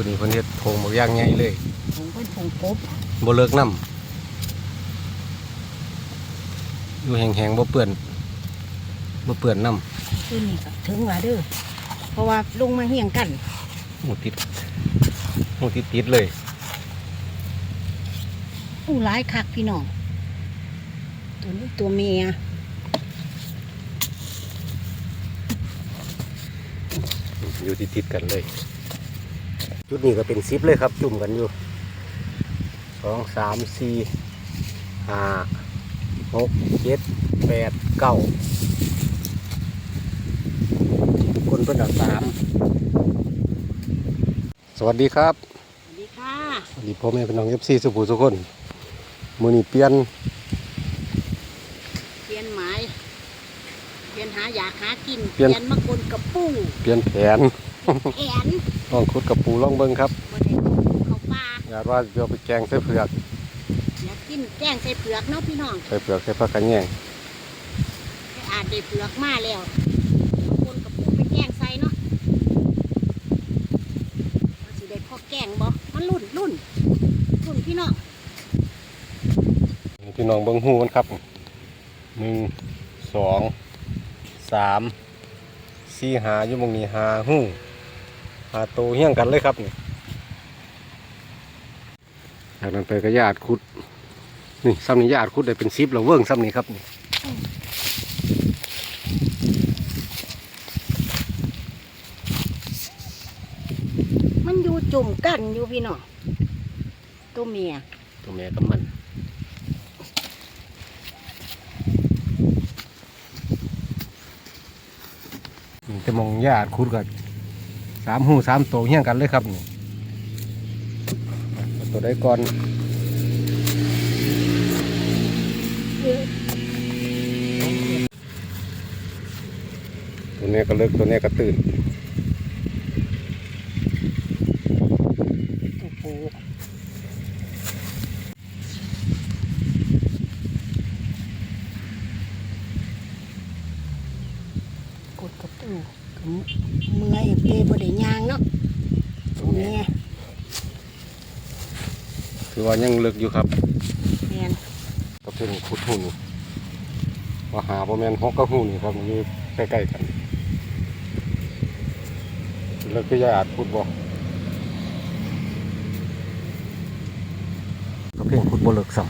ตัวนี้เพิ่นเฮ็ดโถงบักอย่างใหญ่เลยผมเป็นผงกบบ่เลิกน้ำอยู่แห้งๆบ่เปื้อนบ่เปื้อนน้ตัวนี้ก็ถึงว่าเด้อเพราะว่าลงมาเฮียงกันำหมูติดหมูติดติดๆเลยอู้หลายคักพี่น้องตัวนี้ตัวเมียอยู่ติดติดๆกันเลย จุดนี้ก็เป็นซิปเลยครับ จุ่มกันอยู่สองสามสี่ห้าหกเจ็ดแปดเก้าคนเป็นอันสามสวัสดีครับ สวัสดีค่ะสวัสดีพ่อแม่พี่น้องเอฟซีสุภูสุคนมือนี้เปลี่ยนเปลี่ยนหมายเปลี่ยนหาอยากหากิน เปลี่ยนมากลกับปูเปลี่ยนแผน แขนลองคุดกับปูลองเบิ้งครับบ่ได้เข้าป่าอยากว่าจะเอาไปแกงใส่เผือกอยากกินแกงใส่เผือกเนาะพี่น้องใส่เผือกใส่ผักกระแยงแต่อาจได้เผือกมาแล้วมากลกับปูไปแกงใส่เนาะว่าสิได้พอแกงบ่มันรุ่นรุ่นรุ่นพี่น้องพี่น้องเบิ้งหูมันครับหนึ่งสองสามสี่หาอยู่หมองนี้หาหู หาโตเฮี้ยงกันเลยครับนี่จากนั้นไปก็ญาติคุด นี่ซ้ำนี้ญาติคุดได้เป็นซิปเราเวิ้งซ้ำนี้ครับนี่มันอยู่จุ่มกันอยู่พี่น้องตัวเมียตัวแม่กับมันนี่จะมองญาติคุดกัน สามหูสามโตเฮี้ยงกันเลยครับนี่ตัวได้ก่อนตัวนี้ก็เลิกตัวนี้ก็ตื่น โอ้โหกดกระปูก็เมื่อยเปบ่ได้ยางเนาะตัวเมีย คือ ว่ายังเลิกอยู่ครับแมนก็เป็นขุดหุ่นว่าหาประมาณหกกับหุ่นนี่ครับมันอยู่ใกล้ๆกันเลิกก็ยาอาจขุดบ่ก็เพ่งขุดบ่เลิกซ้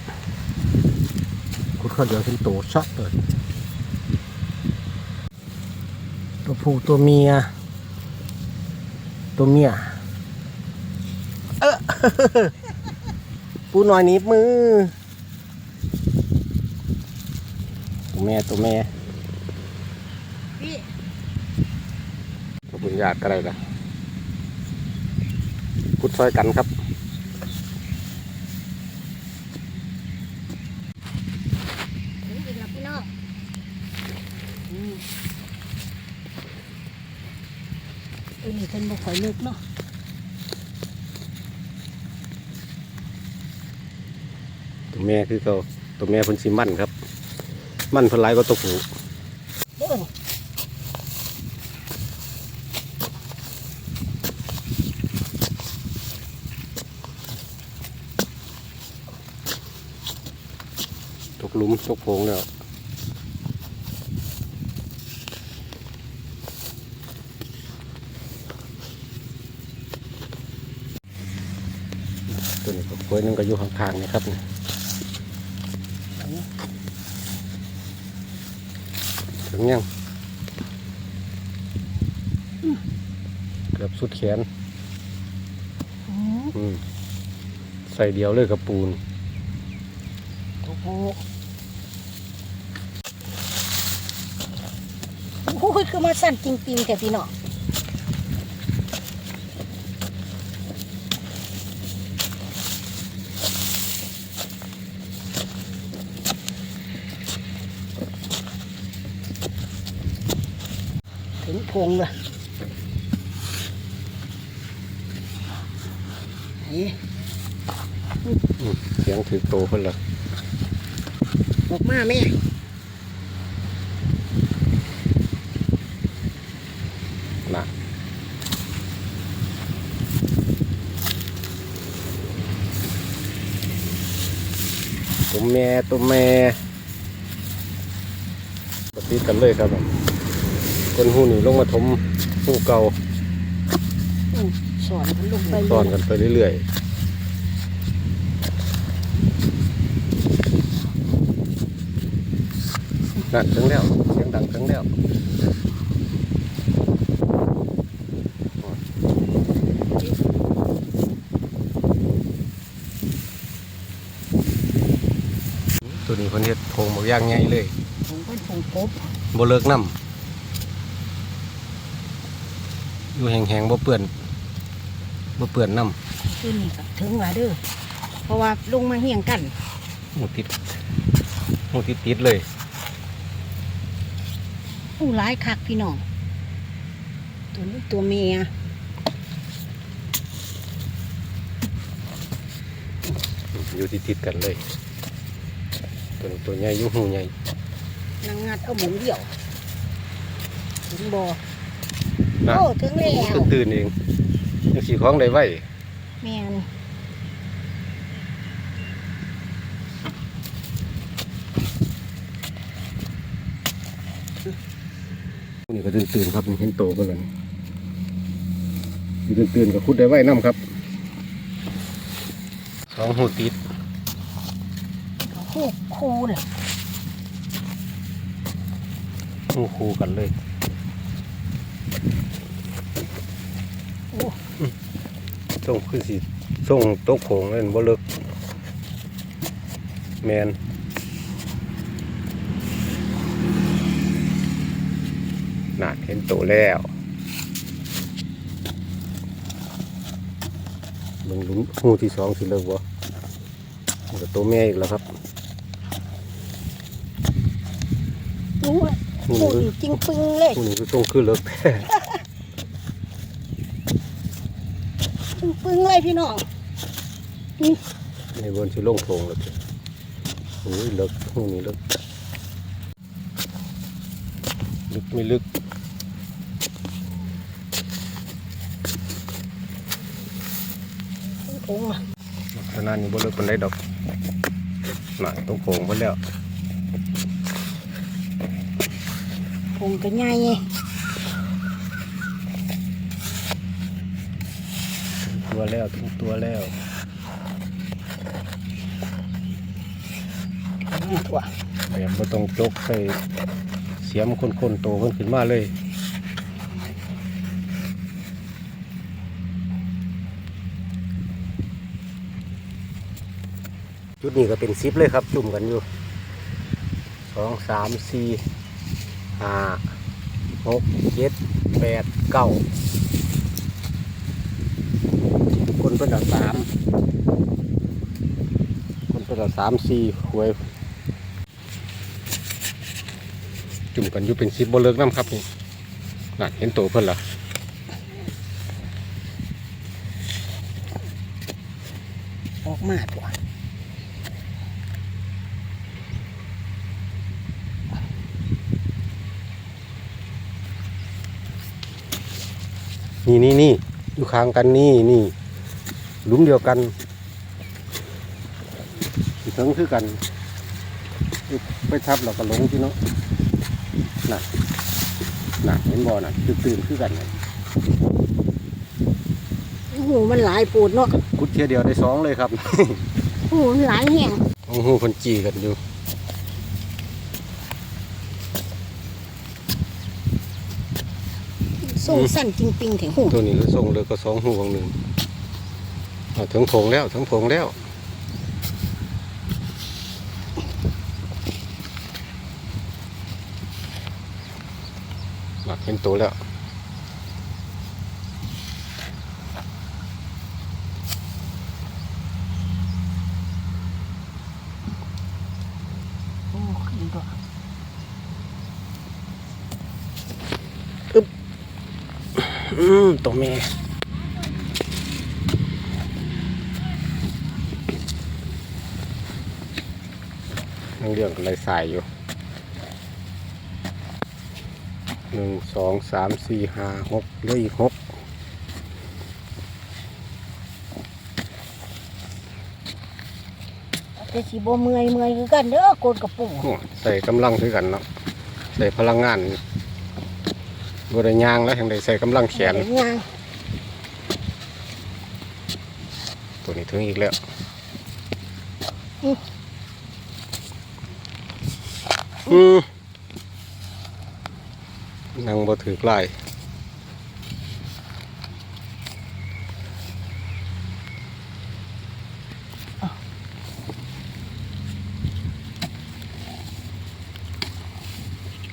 ำขุดข้าวเดียวเป็นโตชัดเลยตัวผู้ตัวเมีย ตัวเมีย เออ ปูหน่อยหนีบมือตัวแม่ตัวแม่พี่ตัวบุญญาติก็ได้ละพุดซอยกันครับถึงอีกแล้วพี่น้องอืมตัวนี้เป็นบ่ค่อยเลิกเนาะ ตัวแม่คือเขาตัวแม่พิ่นสิมั่นครับ มั่นพิ่นลายก็ตัวผูตกหลุมตกโพงแล้วตัวนี้ก็กล้วยนึงก็อยู่ข้างๆนี่ครับนี่ ถึงยังเกือบสุดแขนอืมอืมใส่เดียวเลยกับปูนโอ้โหโอ้ยคือมาสั่นจริงๆแต่พี่น้อง พงเลยเสียงถือโตขึ้นนละบอกมาแม่นะตุ้มแม่ตุ้มแม่ปฏิกันเลยครับผม คนหูนี่ลงมาถมหูเก่าอืมสอนกันลงไปซ่อนกันไปเรื่อยๆนั่นถึงแล้วเสียงดังถึงแล้วตัวนี้คนเฮ็ดโถงบอกย่างไงเลยผมเป็นผงกบบ่เลิกน้ำ อยู่แห้งๆบ่เปื้อนบ่เปื้อนน้ที่นี่ก็ถึงว่าเด้อเพราะว่าลงมาเฮียงกันำหมูติดหมูติดติดๆเลยผู้ร้ายคักพี่น้องตัวนี้ตัวเมียอยู่ติดติดๆกันเลยตัวนี้ตัวใหญ่อยู่หูใหญ่นางงัดเอาหมุนเดี่ยวถึงบ่อ นะโอ้ถึงแล้วตื่นตื่นๆเองยังสีของได้ไว้แม่นนี่ก็ตื่นตื่นๆครับนี่เห็นโตกันแล้วนี่อยู่ตื่นตื่นๆกับคุดได้ไว้น้ำครับสองหูติดคู่คู่เลยหูคู่กันเลย โอ้ ส่งขึ้นสิส่งโต๊ะโขงเล่นบ่เลิกแมนน่าเห็นโตแล้วมึงลุ้นหูที่สองสิเลิกบ่มันก็ตัวแม่อีกแล้วครับโอ้ยหูคู่นี้นี่จริงปึงเลยหูนี้ก็ส่งขึ้นเลิกแท้ จริง ปึงเลยพี่น้องในบนสิลงโถงแล้วจ้ะโอ้ยเลิกหูนี้เลิกลึกไม่ลึกโอ้ยขนาดนี้บ่เลิกปานใดดอกน่ะตรงโค้งไปแล้วผงก็ใหญ่ ตัวแล้วถึงตัวแล้วตัวแบบบ่ต้องจกใส่เสียมคนๆโตเพิ่นขึ้นมาเลยจุดนี้ก็เป็นซิปเลยครับ จุ่มกันอยู่สองสามสี่ห้าหกเจ็ดแปดเก้า คนเป็นอันสามคนเป็นอันสามสี่หวย จุ่มกันอยู่เป็นซิปบเลิกน้ำครับนี่น่ะเห็นโตเพิ่นละออกมาตัวนี่นี่นี่ อยู่ข้างกันนี่นี่หลุมเดียวกันสิถึงคือกัน ไปทับเราก็หลงที่เนาะน่ะน่ะเห็นบ่อน่ะตื่นตื่นๆคือกันน่ะหูมันหลายปูดเนาะกุดเทียเดียวได้สองเลยครับหูมันหลายแห้งโอ้โหคนจีกันอยู่ ส่งสั้นจริงๆถึงหูตัวนี้ก็ส่งเลยก็สองหูของหนึ่งอะถึงโถงแล้วถึงโถงแล้วมาเห็นตัวแล้วโอ้ขึ้นตัว อืมตัวแม่นั่งเรื่องอะไรสายอยู่หนึ่งสองสามสี่ห้าหกเหลืออีกหกแต่สิบ่เมื่อยเมื่อยคือกันเด้อกดกระปูโอ้ใส่กำลังคือกันเนาะใส่พลังงาน บริยางแล้วยังได้ใส่กำลังแขนบ่ได้ย่างตัวนี้ถึงอีกแล้วอืมนั่งบ่ถือกลาย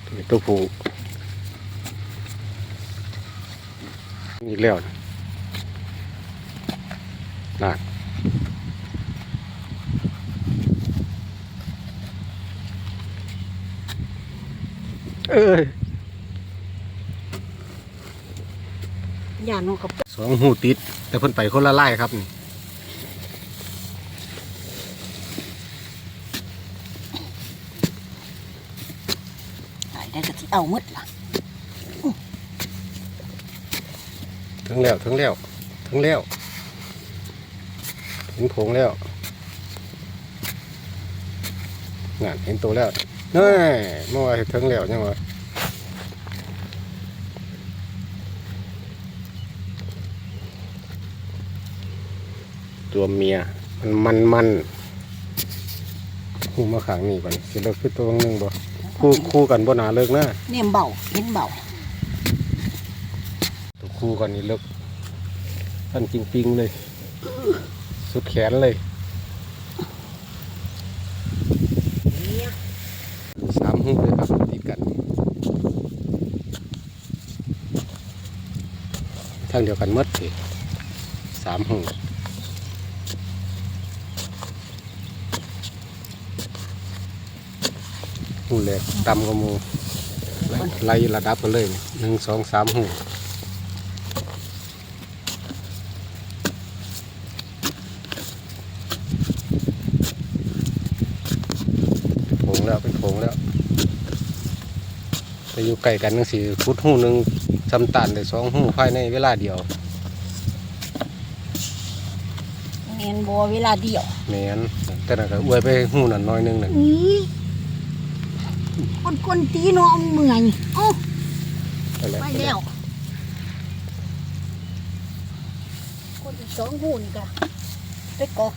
ตัวตัวผู้ อีกแล้วนะนั่นเอ้ยย่านนกกระปูสองหูติด แต่เพิ่นไปคนละไล่ครับนี่หายได้ก็สิเอาหมดล่ะ ถึงแล้วถึงแล้วถึงแล้วถึงโถงแล้วนั่นเห็นตัวแล้วเฮ้ยเมื่อวานถึงแล้วยังวะตัวเมียมันมันมันหูมาขังนี่ก่อนสิเลิกคือตัวนึงบ่คู่คู่กันบ่หนาเลิกนะเนี่ยเบาเห็นเบา คู่กันนี่เลิกท่านจริงปิงๆเลย สุดแขนเลยสามหูเลยครับติดกันทางเดียวกันหมดสิสามหูหูเล็กดำกว่าหมูไล่ไล่ระดับกันเลยหนึ่งสองสามหูโถง แล้วเป็นโถงแล้วไปอยู่ใกล้กันนังสี่ฟุตหูหนึ่งจำตันเลยสองหูภายในเวลาเดียวเนียนบัวเวลาเดียวแมนแต่นั่นก็อวยไปหูนั่นน้อยหนึงนั่นนี่คนคนตีเนาะเมื่อยเอ้าไปแล้วไปแล้วคนอีกสองหูนี่ก็ไปกอก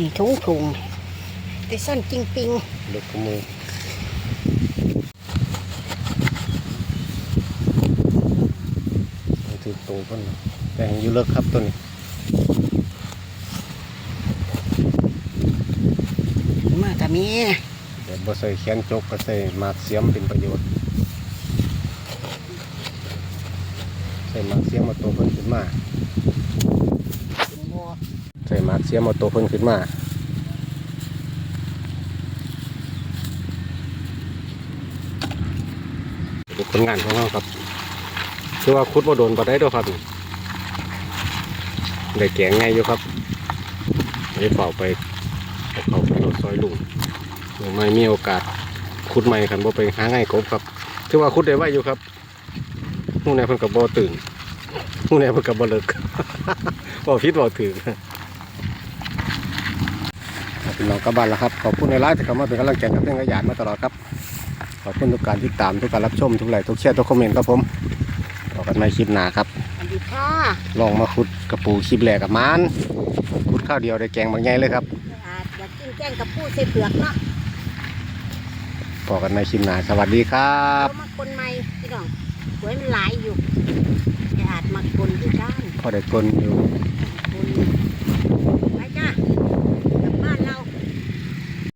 นี่ถุงถุงๆแต่สั้นจริงปิงเล็กขโมือมันถือโตวเพิ่นน่ะแต่ยังอยู่เลิกครับตัวนี้มากับมีเดี๋ยวบ่ใส่แขนจกก็ใส่หมากเสียมเป็นประโยชน์ใส่หมากเสียมมาโตวเพิ่นขึ้นมาบัวใส่หมากเสียมาโตวเพิ่นขึ้นมาเป็นผลงานของเราครับคือว่าคุดว่าโดนบ่ได้ดอกครับได้แกงไงอยู่ครับได้เป่าไปเอาเขาไปรถซอยลุงเดี๋ยวไม่มีโอกาสคุดใหม่กันบ่ไปหาง่ายกบครับถือว่าคุดได้ไวอยู่ครับหูแนวเพิ่นกับบ่ตื่นหูแนวเพิ่นกับบ่เลิกบ่ผิดบ่ถือ เป็นน้องกลับบ้านแล้วครับ ขอบคุณในไลฟ์ที่เข้ามาเป็นกำลังใจกับเรื่องขยันมาตลอดครับ ขอบคุณทุกการติดตามทุกการรับชมทุกไลค์ทุกแชร์ทุกคอมเมนต์ครับผมต่อกันใหม่คลิปหน้าครับสวัสดีค่ะลองมาขุดกระปูคลิปแรกกับมันขุดข้าวเดียวได้แกงบางใหญ่เลยครับอาจอยากกินแกงกับปูใส่เปลือกเนาะต่อกันในคลิปหน้าสวัสดีครับเอามาคนใหม่พี่น้องสวยมันหลายอยู่แต่อาจมาคนที่ด้านพอได้กลนอยู่